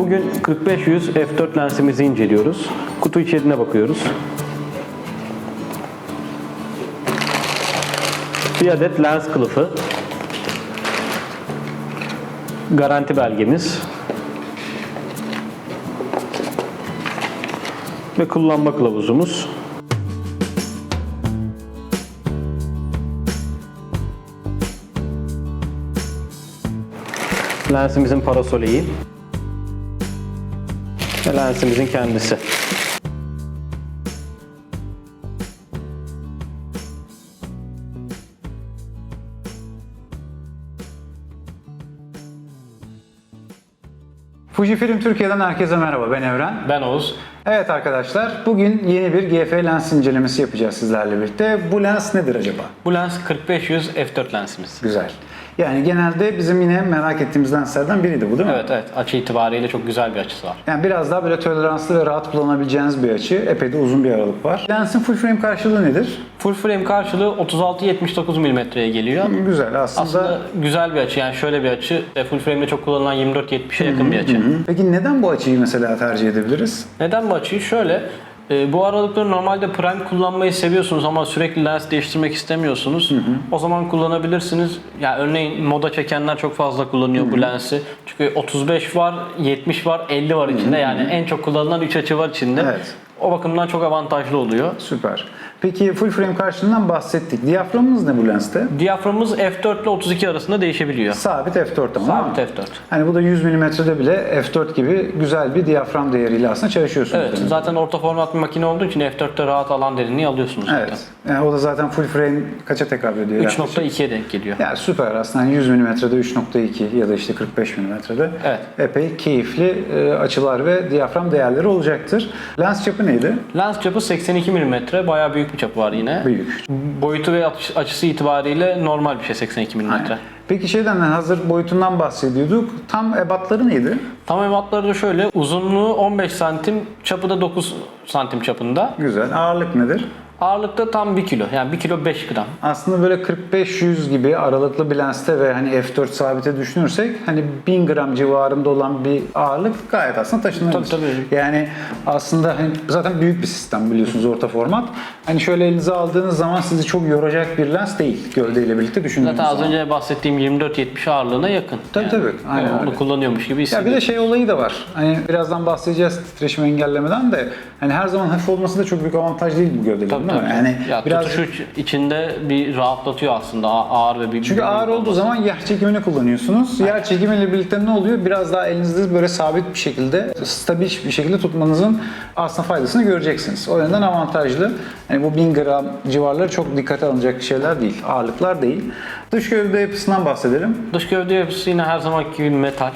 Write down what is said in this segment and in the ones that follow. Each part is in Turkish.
Bugün 45-100 f4 lensimizi inceliyoruz. Kutu içeriğine bakıyoruz. Bir adet lens kılıfı. Garanti belgemiz. Ve kullanma kılavuzumuz. Lensimizin parasoleyi. Ve lensimizin kendisi. Fujifilm Türkiye'den herkese merhaba. Ben Evren. Ben Oğuz. Evet arkadaşlar, bugün yeni bir GF lens incelemesi yapacağız sizlerle birlikte. Bu lens nedir acaba? Bu lens 45-100 f4 lensimiz. Güzel. Yani genelde bizim yine merak ettiğimiz lenslerden biriydi bu değil mi? Evet evet açı itibariyle çok güzel bir açısı var. Yani biraz daha böyle toleranslı ve rahat kullanabileceğiniz bir açı. Epey de uzun bir aralık var. Lensin full frame karşılığı nedir? Full frame karşılığı 36-79 mm'ye geliyor. Güzel aslında. Aslında güzel bir açı yani şöyle bir açı. E, Full frame'de çok kullanılan 24-70'e yakın bir açı. Peki neden bu açıyı mesela tercih edebiliriz? Neden bu açıyı? Şöyle e, bu aralıkları normalde prime kullanmayı seviyorsunuz ama sürekli lens değiştirmek istemiyorsunuz. O zaman kullanabilirsiniz. Ya örneğin moda çekenler çok fazla kullanıyor bu lensi. Çünkü 35 var, 70 var, 50 var içinde. Yani en çok kullanılan 3 açı var içinde. Evet. O bakımdan çok avantajlı oluyor. Süper. Peki full frame karşılığından bahsettik. Diyaframımız ne bu lenste? Diyaframımız f4 ile 32 arasında değişebiliyor. Sabit f4 ama. Sabit değil mi? f4. Hani bu da 100 mm'de bile f4 gibi güzel bir diyafram değeriyle aslında çalışıyorsunuz. Evet, demek. zaten orta format bir makine olduğu için f4'te rahat alan derinliği alıyorsunuz zaten. Evet. Yani o da zaten full frame kaça tekabül ediyor? yaklaşık? 3.2'ye denk geliyor. Yani süper aslında hani 100 mm'de 3.2 ya da işte 45 mm'de Evet. epey keyifli e, açılar ve diyafram değerleri olacaktır. Lens çapı neydi? Lens çapı 82 mm, bayağı büyük bir çapı var yine. Büyük. Boyutu ve açısı itibariyle normal bir şey 82 mm. Peki şeyden hazır boyutundan bahsediyorduk. Tam ebatları neydi? Tam ebatları da şöyle, uzunluğu 15 santim, çapı da 9 santim çapında. Güzel. Ağırlık nedir? Ağırlıkta tam 1 kilo, yani 1 kilo 5 gram. Aslında böyle 45-100 gibi aralıklı bir lenste ve hani f4 sabite düşünürsek hani 1000 gram civarında olan bir ağırlık gayet aslında taşınabilir. Tabii, tabii. Yani aslında hani zaten büyük bir sistem biliyorsunuz orta format. Hani şöyle elinize aldığınız zaman sizi çok yoracak bir lens değil gövdeyle birlikte düşündüğünüz Zaten az zaman. önce bahsettiğim 24-70 ağırlığına yakın. Tabii, tabii. Aynen Onu öyle. kullanıyormuş gibi Ya hissediyorum. bir de şey olayı da var. Hani birazdan bahsedeceğiz titreşimi engellemeden de hani her zaman hafif olması da çok büyük avantaj değil bu gövdelerin Tabii, değil mi? tabii. Yani ya, biraz tutuşu içinde bir rahatlatıyor aslında ağır ve bir Çünkü ağır olduğu zaman yer çekimini kullanıyorsunuz. Yer çekimiyle birlikte ne oluyor? Biraz daha elinizde böyle sabit bir şekilde, stabil bir şekilde tutmanızın aslında faydasını göreceksiniz. O yönden avantajlı. Hani bu 1000 gram civarları çok dikkate alınacak şeyler değil. Ağırlıklar değil. Dış gövde yapısından bahsedelim. Dış gövde yapısı yine her zamanki gibi metal.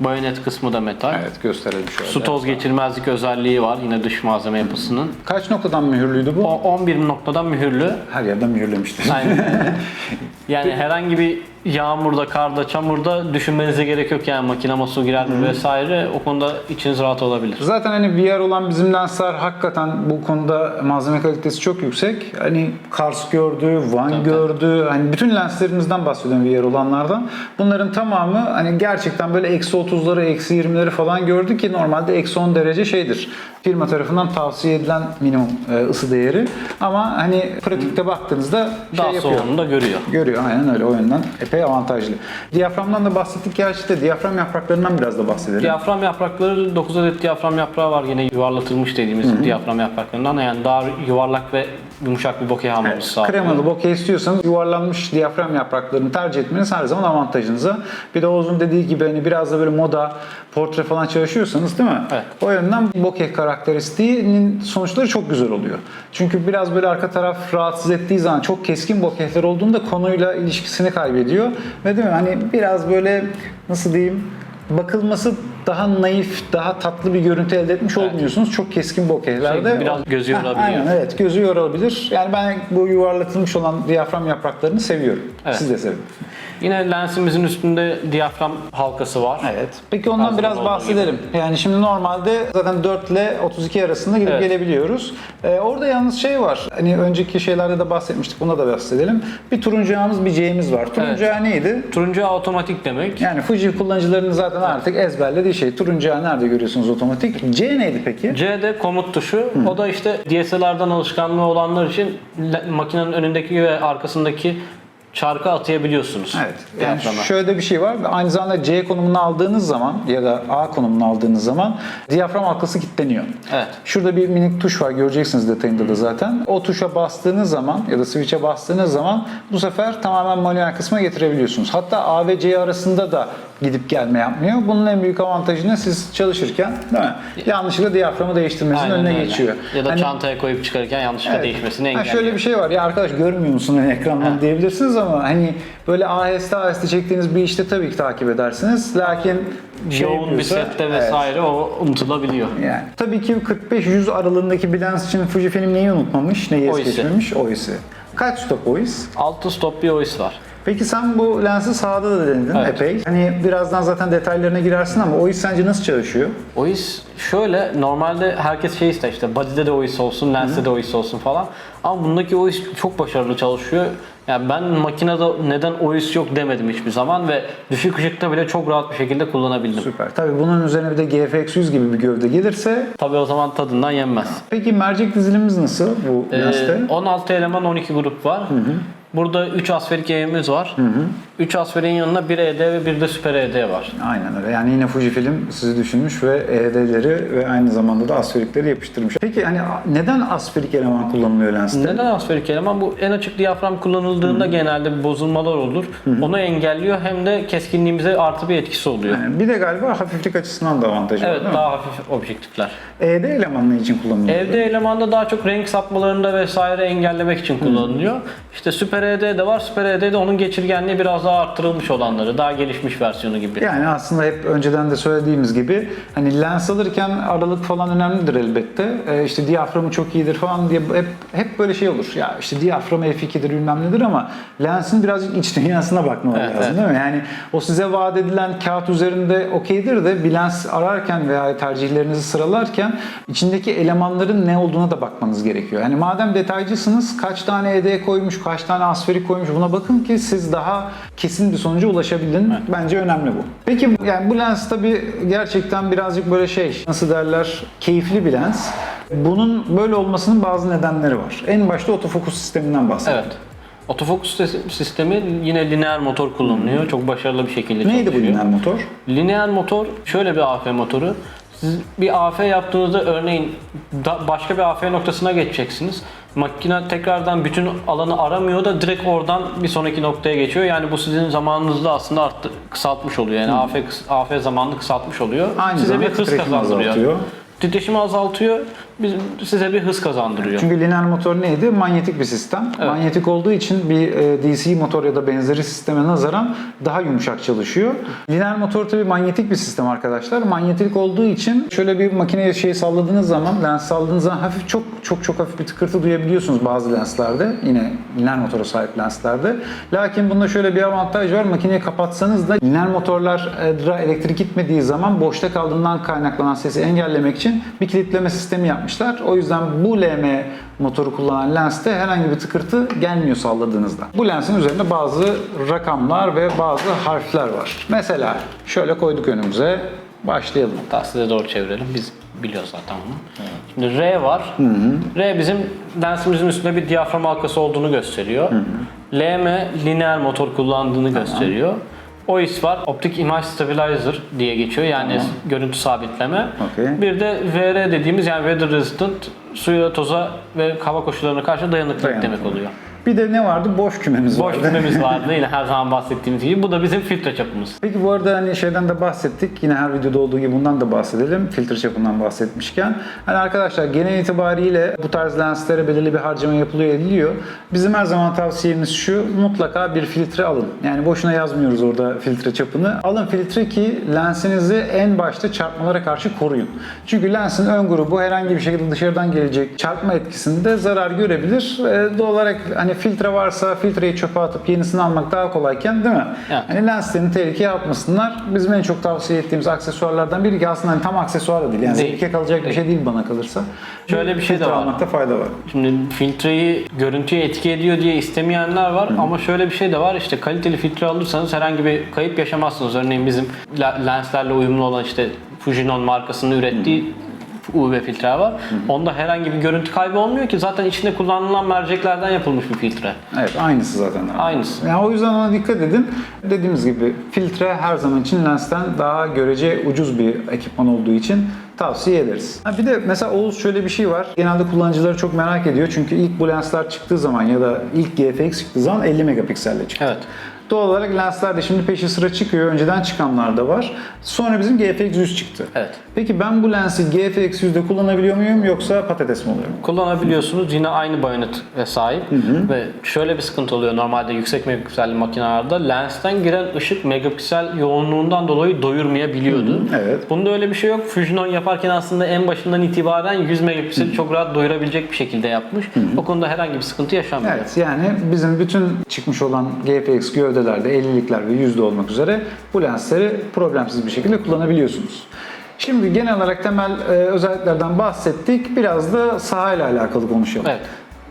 Bayonet kısmı da metal. Evet gösterelim şöyle. Su toz geçirmezlik özelliği var yine dış malzeme yapısının. Kaç noktadan mühürlüydü bu? O 11 noktadan mühürlü. Her yerden mühürlemiştir. Aynen. yani herhangi bir yağmurda, karda, çamurda düşünmenize gerek yok yani makinama su girer mi vesaire. O konuda içiniz rahat olabilir. Zaten hani VR olan bizim lensler hakikaten bu konuda malzeme kalitesi çok yüksek. Hani Kars gördü, Van gördü. Hani bütün lenslerimizden bahsediyorum VR olanlardan. Bunların tamamı hani gerçekten böyle eksi 30'ları, eksi 20'leri falan gördü ki normalde eksi 10 derece şeydir. Firma tarafından tavsiye edilen minimum e, ısı değeri. Ama hani pratikte baktığınızda şey Daha yapıyor. soğuğunu da görüyor. Görüyor aynen öyle o yönden epey avantajlı. Diyaframdan da bahsettik gerçi de diyafram yapraklarından biraz da bahsedelim. Diyafram yaprakları 9 adet diyafram yaprağı var yine yuvarlatılmış dediğimiz diyafram yapraklarından. Yani daha yuvarlak ve yumuşak bir bokeh almamızı Evet, sağlıyor. kremalı bokeh istiyorsanız yuvarlanmış diyafram yapraklarını tercih etmeniz her zaman avantajınıza. Bir de Oğuz'un dediği gibi hani biraz da böyle moda, portre falan çalışıyorsanız değil mi? Evet. O yönden bokeh karakteristiğinin sonuçları çok güzel oluyor. Çünkü biraz böyle arka taraf rahatsız ettiği zaman çok keskin bokehler olduğunda konuyla ilişkisini kaybediyor. Ve değil mi hani biraz böyle nasıl diyeyim bakılması daha naif, daha tatlı bir görüntü elde etmiş olmuyorsunuz. Çok keskin bokehlerde. Şey, biraz gözü Heh, yorabiliyor. Aynen evet gözü yorabilir. Yani ben bu yuvarlatılmış olan diyafram yapraklarını seviyorum. Evet. Siz de sevin. Yine lensimizin üstünde diyafram halkası var. Evet. Peki ondan Her biraz zaman olduğu bahsedelim. Yani şimdi normalde zaten 4 ile 32 arasında gidip Evet. gelebiliyoruz. Ee, orada yalnız şey var. Hani önceki şeylerde de bahsetmiştik. Buna da bahsedelim. Bir turuncu A'mız bir C'miz var. Turuncu Evet. A neydi? Turuncu otomatik demek. Yani Fuji kullanıcılarının zaten artık ezberlediği şey turuncu ağ nerede görüyorsunuz otomatik? C neydi peki? C de komut tuşu. O da işte DSLR'dan alışkanlığı olanlar için le- makinenin önündeki ve arkasındaki çarkı atayabiliyorsunuz. Evet. Yani Diyaframa. şöyle bir şey var. Aynı zamanda C konumunu aldığınız zaman ya da A konumunu aldığınız zaman diyafram halkası kilitleniyor. Evet. Şurada bir minik tuş var göreceksiniz detayında da zaten. O tuşa bastığınız zaman ya da switch'e bastığınız zaman bu sefer tamamen manuel kısma getirebiliyorsunuz. Hatta A ve C arasında da gidip gelme yapmıyor. Bunun en büyük avantajı ne? Siz çalışırken değil mi? Yanlışlıkla diyaframı değiştirmesinin Aynen önüne öyle. geçiyor. Ya da Hani- çantaya koyup çıkarırken yanlışlıkla Evet. değişmesini Ha, engelliyor. şöyle bir şey var ya arkadaş görmüyor musun hani ekrandan diyebilirsiniz ama hani böyle aheste aheste çektiğiniz bir işte tabii ki takip edersiniz. Lakin şey Yoğun bir yapıyorsa- sette Evet. vesaire o unutulabiliyor. Yani. Tabii ki 45-100 aralığındaki bir lens için Fujifilm neyi unutmamış, neyi es geçmemiş? OIS'i. Kaç stop OIS? 6 stop bir OIS var. Peki sen bu lensi sağda da denedin Evet. epey. Hani birazdan zaten detaylarına girersin ama OIS sence nasıl çalışıyor? OIS şöyle normalde herkes şey ister işte body'de de OIS olsun, lenste de OIS olsun falan. Ama bundaki OIS çok başarılı çalışıyor. Yani ben makinede neden OIS yok demedim hiçbir zaman ve düşük ışıkta bile çok rahat bir şekilde kullanabildim. Süper. Tabii bunun üzerine bir de GFX 100 gibi bir gövde gelirse Tabii o zaman tadından yenmez. Peki mercek dizilimiz nasıl bu Ee, lenste? 16 eleman 12 grup var. Burada 3 asferik eğimiz var. 3 asferiğin yanında bir ED ve bir de süper ED var. Aynen öyle. Yani yine Fujifilm sizi düşünmüş ve ED'leri ve aynı zamanda da asferikleri yapıştırmış. Peki hani neden asferik eleman kullanılıyor lenste? Neden asferik eleman? Bu en açık diyafram kullanıldığında genelde bir bozulmalar olur. Onu engelliyor hem de keskinliğimize artı bir etkisi oluyor. Yani bir de galiba hafiflik açısından da avantajı var Evet değil mi? daha hafif objektifler. ED eleman ne için kullanılıyor? Evde elemanda daha çok renk sapmalarında vesaire engellemek için kullanılıyor. İşte Super ED de var. Super ED de onun geçirgenliği biraz daha arttırılmış olanları, daha gelişmiş versiyonu gibi. Yani aslında hep önceden de söylediğimiz gibi hani lens alırken aralık falan önemlidir elbette. Ee, işte diyaframı çok iyidir falan diye hep hep böyle şey olur. Ya işte diyafram F2'dir bilmem nedir ama lensin birazcık iç dünyasına bakmaları Evet, lazım evet. değil mi? Yani o size vaat edilen kağıt üzerinde okeydir de bir lens ararken veya tercihlerinizi sıralarken içindeki elemanların ne olduğuna da bakmanız gerekiyor. Yani madem detaycısınız kaç tane ED koymuş, kaç tane asferi koymuş buna bakın ki siz daha kesin bir sonuca ulaşabilin. Bence önemli bu. Peki yani bu lens tabii gerçekten birazcık böyle şey nasıl derler keyifli bir lens. Bunun böyle olmasının bazı nedenleri var. En başta otofokus sisteminden bahsedelim. Evet. Otofokus sis- sistemi yine lineer motor kullanılıyor. Çok başarılı bir şekilde Neydi bu çalışıyor. lineer motor? Lineer motor şöyle bir AF motoru. Siz bir AF yaptığınızda örneğin da- başka bir AF noktasına geçeceksiniz. Makine tekrardan bütün alanı aramıyor da direkt oradan bir sonraki noktaya geçiyor. Yani bu sizin zamanınızı da aslında arttı, kısaltmış oluyor. Yani AF, AF zamanını kısaltmış oluyor. Aynı size bir hız kazandırıyor. azaltıyor. Titreşimi azaltıyor, biz- size bir hız kazandırıyor. Çünkü lineer motor neydi? Manyetik bir sistem. Manyetik olduğu için bir e, DC motor ya da benzeri sisteme nazaran daha yumuşak çalışıyor. Lineer motor tabii manyetik bir sistem arkadaşlar. Manyetik olduğu için şöyle bir makineye şey salladığınız zaman, lens salladığınız zaman hafif çok çok çok hafif bir tıkırtı duyabiliyorsunuz bazı lenslerde. Yine lineer motora sahip lenslerde. Lakin bunda şöyle bir avantaj var. Makineyi kapatsanız da lineer motorlara elektrik gitmediği zaman boşta kaldığından kaynaklanan sesi engellemek için bir kilitleme sistemi yapmışlar. O yüzden bu LM motoru kullanan lenste herhangi bir tıkırtı gelmiyor salladığınızda. Bu lensin üzerinde bazı rakamlar ve bazı harfler var. Mesela şöyle koyduk önümüze. Başlayalım. Hatta size doğru çevirelim. Biz biliyoruz zaten bunu. Şimdi R var. R bizim lensimizin üstünde bir diyafram halkası olduğunu gösteriyor. LM lineer motor kullandığını gösteriyor. OIS var. Optic Image Stabilizer diye geçiyor. Yani görüntü sabitleme. Okey. Bir de VR dediğimiz yani Weather Resistant suya, toza ve hava koşullarına karşı dayanıklılık Dayanıklı. demek oluyor. Bir de ne vardı? Boş kümemiz Boş vardı. kümemiz vardı yine her zaman bahsettiğimiz gibi. Bu da bizim filtre çapımız. Peki bu arada hani şeyden de bahsettik. Yine her videoda olduğu gibi bundan da bahsedelim. Filtre çapından bahsetmişken. Hani arkadaşlar genel itibariyle bu tarz lenslere belirli bir harcama yapılıyor ediliyor. Bizim her zaman tavsiyemiz şu. Mutlaka bir filtre alın. Yani boşuna yazmıyoruz orada filtre çapını. Alın filtre ki lensinizi en başta çarpmalara karşı koruyun. Çünkü lensin ön grubu herhangi bir şekilde dışarıdan gelecek çarpma etkisinde zarar görebilir. Ee, doğal olarak hani hani filtre varsa filtreyi çöpe atıp yenisini almak daha kolayken değil mi? Evet. Hani lenslerini tehlikeye atmasınlar. Bizim en çok tavsiye ettiğimiz aksesuarlardan biri ki aslında hani tam aksesuar da değil. Yani Değil. zevke kalacak bir şey değil bana kalırsa. Şöyle bir şey de Filtre var. almakta fayda var. Şimdi filtreyi görüntüye etki ediyor diye istemeyenler var ama şöyle bir şey de var işte kaliteli filtre alırsanız herhangi bir kayıp yaşamazsınız. Örneğin bizim lenslerle uyumlu olan işte Fujinon markasının ürettiği UV filtre var. Onda herhangi bir görüntü kaybı olmuyor ki zaten içinde kullanılan merceklerden yapılmış bir filtre. Evet aynısı zaten. Aynısı. Yani o yüzden ona dikkat edin. Dediğimiz gibi filtre her zaman için lensten daha görece ucuz bir ekipman olduğu için tavsiye ederiz. Ha bir de mesela Oğuz şöyle bir şey var. Genelde kullanıcıları çok merak ediyor. Çünkü ilk bu lensler çıktığı zaman ya da ilk GFX çıktığı zaman 50 megapikselle çıktı. Evet. Doğal olarak lensler de şimdi peşi sıra çıkıyor. Önceden çıkanlar da var. Sonra bizim GFX 100 çıktı. Evet. Peki ben bu lensi GFX 100'de kullanabiliyor muyum yoksa patates mi oluyor? Kullanabiliyorsunuz yine aynı bayonet sahip ve şöyle bir sıkıntı oluyor normalde yüksek megapikselli makinelerde lensten giren ışık megapiksel yoğunluğundan dolayı doyurmayabiliyordu. evet. Bunda öyle bir şey yok. Fujinon yaparken aslında en başından itibaren 100 megapikseli çok rahat doyurabilecek bir şekilde yapmış. O konuda herhangi bir sıkıntı yaşanmıyor. Evet yani bizim bütün çıkmış olan GFX gövdelerde 50'likler ve yüzde olmak üzere bu lensleri problemsiz bir şekilde kullanabiliyorsunuz. Şimdi genel olarak temel e, özelliklerden bahsettik. Biraz da sahayla alakalı konuşalım. Evet.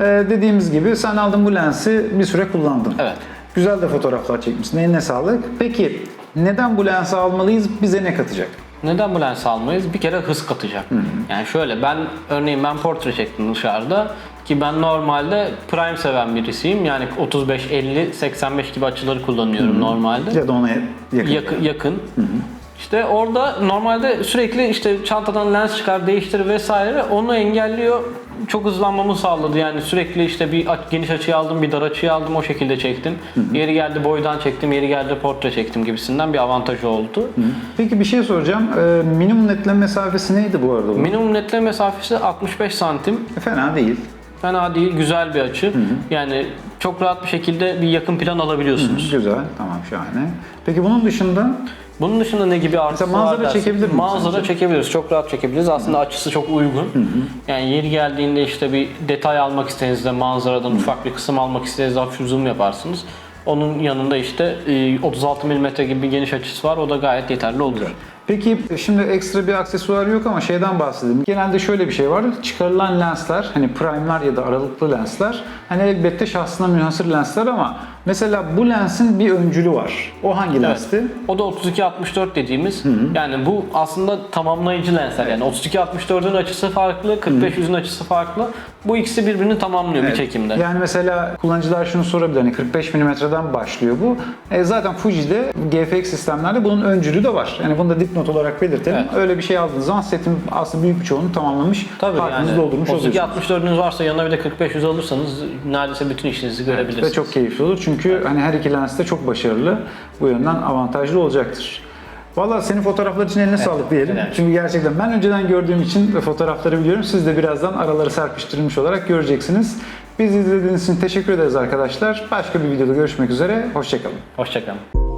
E, dediğimiz gibi sen aldın bu lensi bir süre kullandın. Evet. Güzel de fotoğraflar çekmişsin. Eline sağlık. Peki neden bu lensi almalıyız? Bize ne katacak? Neden bu lensi almayız? Bir kere hız katacak. Yani şöyle ben örneğin ben portre çektim dışarıda ki ben normalde prime seven birisiyim. Yani 35, 50, 85 gibi açıları kullanıyorum normalde. Ya da ona yakın. yakın. yakın. İşte orada normalde sürekli işte çantadan lens çıkar, değiştir vesaire onu engelliyor. Çok hızlanmamı sağladı. Yani sürekli işte bir geniş açıyı aldım, bir dar açıyı aldım o şekilde çektim. Yeri geldi boydan çektim, yeri geldi portre çektim gibisinden bir avantajı oldu. Peki bir şey soracağım. E, minimum netleme mesafesi neydi bu arada? bunun? Minimum netleme mesafesi 65 santim. Fena değil. Fena değil, güzel bir açı. Yani çok rahat bir şekilde bir yakın plan alabiliyorsunuz. Güzel. Tamam şahane. Peki bunun dışında Bunun dışında ne gibi artısı Mesela manzara var dersin? çekebilir miyiz Manzara sence? çekebiliriz. Çok rahat çekebiliriz. Aslında açısı çok uygun. Yani yeri geldiğinde işte bir detay almak istediğinizde manzaradan ufak bir kısım almak istediğinizde hafif zoom yaparsınız. Onun yanında işte e, 36 mm gibi bir geniş açısı var. O da gayet yeterli olur. Peki şimdi ekstra bir aksesuar yok ama şeyden bahsedelim. Genelde şöyle bir şey var. Çıkarılan lensler hani prime'lar ya da aralıklı lensler hani elbette şahsına münhasır lensler ama mesela bu lensin bir öncülü var. O hangi lensti? O da 32-64 dediğimiz. Yani bu aslında tamamlayıcı lensler. Yani 32-64'ün açısı farklı, 45-100'ün açısı farklı. Bu ikisi birbirini tamamlıyor bir çekimde. Yani mesela kullanıcılar şunu sorabilir. Hani 45 mm'den başlıyor bu. E zaten Fuji'de GFX sistemlerde bunun öncülü de var. Yani bunu da dipnot olarak belirtelim. Evet. Öyle bir şey aldığınız zaman setin aslında büyük bir çoğunu tamamlamış. Tabii farkınızı yani doldurmuş oluyorsunuz. 32-64'ünüz varsa yanına bir de 45-100 alırsanız neredeyse bütün işinizi görebilirsiniz. Ve çok keyifli olur. Çünkü hani her iki lens de çok başarılı. Bu yönden avantajlı olacaktır. Valla senin fotoğraflar için eline sağlık diyelim. evet. Çünkü gerçekten ben önceden gördüğüm için fotoğrafları biliyorum. Siz de birazdan araları serpiştirilmiş olarak göreceksiniz. Bizi izlediğiniz için teşekkür ederiz arkadaşlar. Başka bir videoda görüşmek üzere. Hoşçakalın. Hoşçakalın.